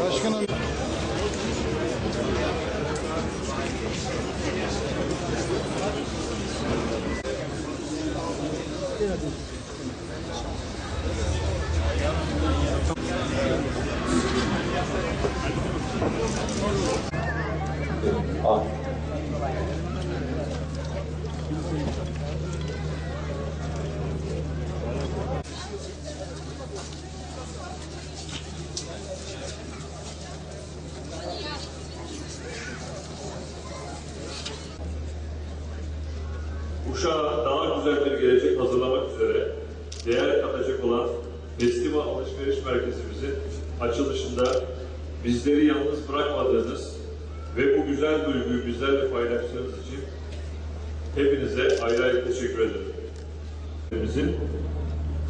Başkanım. Uşağa daha güzel bir gelecek hazırlamak üzere değer katacak olan Festival Alışveriş Merkezimizin açılışında bizleri yalnız bırakmadığınız ve bu güzel duyguyu bizlerle paylaştığınız için hepinize ayrı ayrı teşekkür ederim. Bizim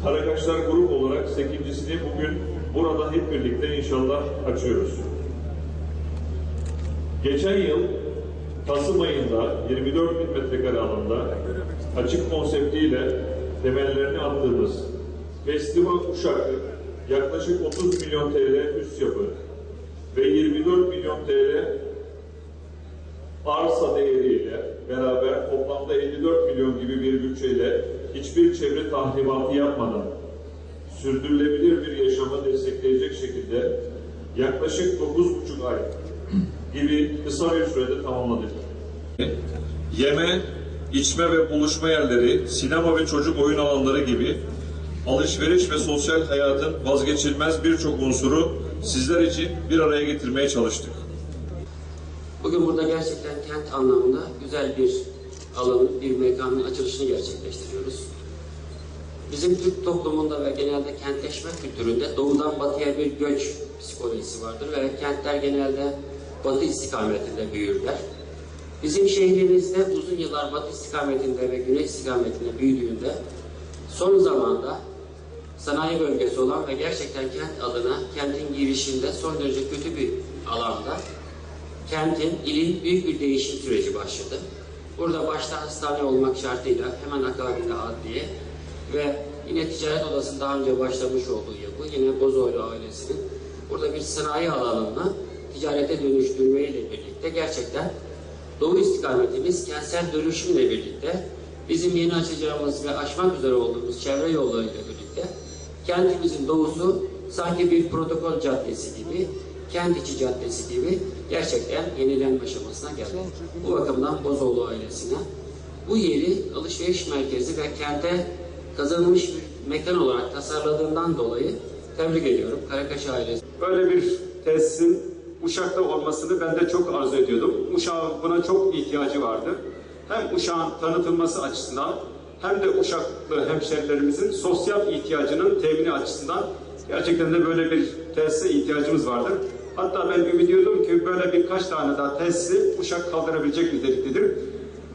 Karakaşlar Grup olarak 8.sini bugün burada hep birlikte inşallah açıyoruz. Geçen yıl Kasım ayında 24 bin metrekare alanda açık konseptiyle temellerini attığımız Festival Uşak'ı yaklaşık 30 milyon TL üst yapı ve 24 milyon TL arsa değeriyle beraber toplamda 54 milyon gibi bir bütçeyle hiçbir çevre tahribatı yapmadan sürdürülebilir bir yaşamı destekleyecek şekilde yaklaşık 9,5 ay gibi kısa bir sürede tamamladık. Yeme, içme ve buluşma yerleri, sinema ve çocuk oyun alanları gibi alışveriş ve sosyal hayatın vazgeçilmez birçok unsuru sizler için bir araya getirmeye çalıştık. Bugün burada gerçekten kent anlamında güzel bir alanın, bir mekanın açılışını gerçekleştiriyoruz. Bizim Türk toplumunda ve genelde kentleşme kültüründe doğudan batıya bir göç psikolojisi vardır ve kentler genelde batı istikametinde büyürler. Bizim şehrimizde uzun yıllar batı istikametinde ve güney istikametinde büyüdüğünde son zamanda sanayi bölgesi olan ve gerçekten kent adına kentin girişinde son derece kötü bir alanda kentin, ilin büyük bir değişim süreci başladı. Burada başta hastane olmak şartıyla hemen akabinde adliye ve yine ticaret odasının daha önce başlamış olduğu yapı, yine Bozoğlu ailesinin burada bir sanayi alanını ticarete dönüştürmeyle birlikte gerçekten Doğu istikametimiz kentsel dönüşümle birlikte bizim yeni açacağımız ve aşmak üzere olduğumuz çevre yollarıyla birlikte kentimizin doğusu sanki bir protokol caddesi gibi, kent içi caddesi gibi gerçekten yenilenme aşamasına geldi. Bu bakımdan Bozoğlu ailesine bu yeri alışveriş merkezi ve kente kazanılmış bir mekan olarak tasarladığından dolayı tebrik ediyorum Karakaş ailesi. Böyle bir tesisin Uşak'ta olmasını ben de çok arzu ediyordum. Uşak'ın buna çok ihtiyacı vardı. Hem Uşak'ın tanıtılması açısından hem de Uşaklı hemşerilerimizin sosyal ihtiyacının temini açısından gerçekten de böyle bir tesise ihtiyacımız vardı. Hatta ben ümit ediyordum ki böyle birkaç tane daha tesisi Uşak kaldırabilecek niteliktedir.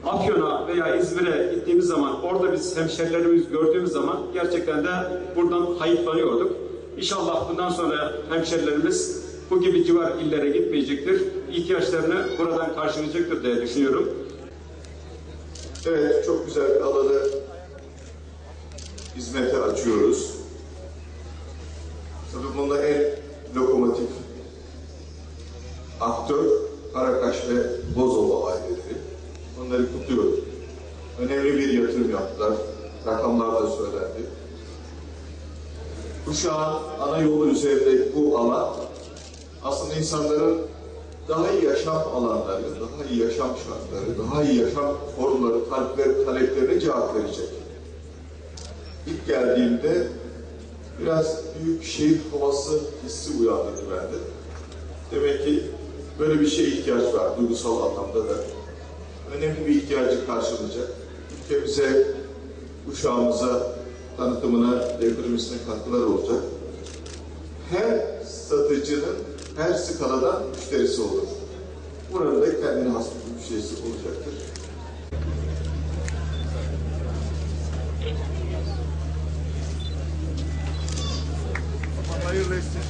Afyon'a veya İzmir'e gittiğimiz zaman orada biz hemşerilerimizi gördüğümüz zaman gerçekten de buradan hayıflanıyorduk. İnşallah bundan sonra hemşerilerimiz bu gibi civar illere gitmeyecektir. İhtiyaçlarını buradan karşılayacaktır diye düşünüyorum. Evet, çok güzel bir alanı hizmete açıyoruz. Tabii bunda en lokomotif aktör Karakaş ve Bozoğlu aileleri. Onları kutluyorum. Önemli bir yatırım yaptılar. Rakamlar da söylendi. Uşağın ana yolu üzerindeki bu alan aslında insanların daha iyi yaşam alanları, daha iyi yaşam şartları, daha iyi yaşam formları, talepleri, taleplerine cevap verecek. İlk geldiğimde biraz büyük şehir havası hissi uyandırdı bende. Demek ki böyle bir şeye ihtiyaç var duygusal anlamda da. Önemli bir ihtiyacı karşılayacak. Ülkemize, uşağımıza, tanıtımına, devrimesine katkılar olacak. Her satıcının her skaladan müşterisi olur. Buranın da kendine has bir müşterisi olacaktır. Hayırlı olsun.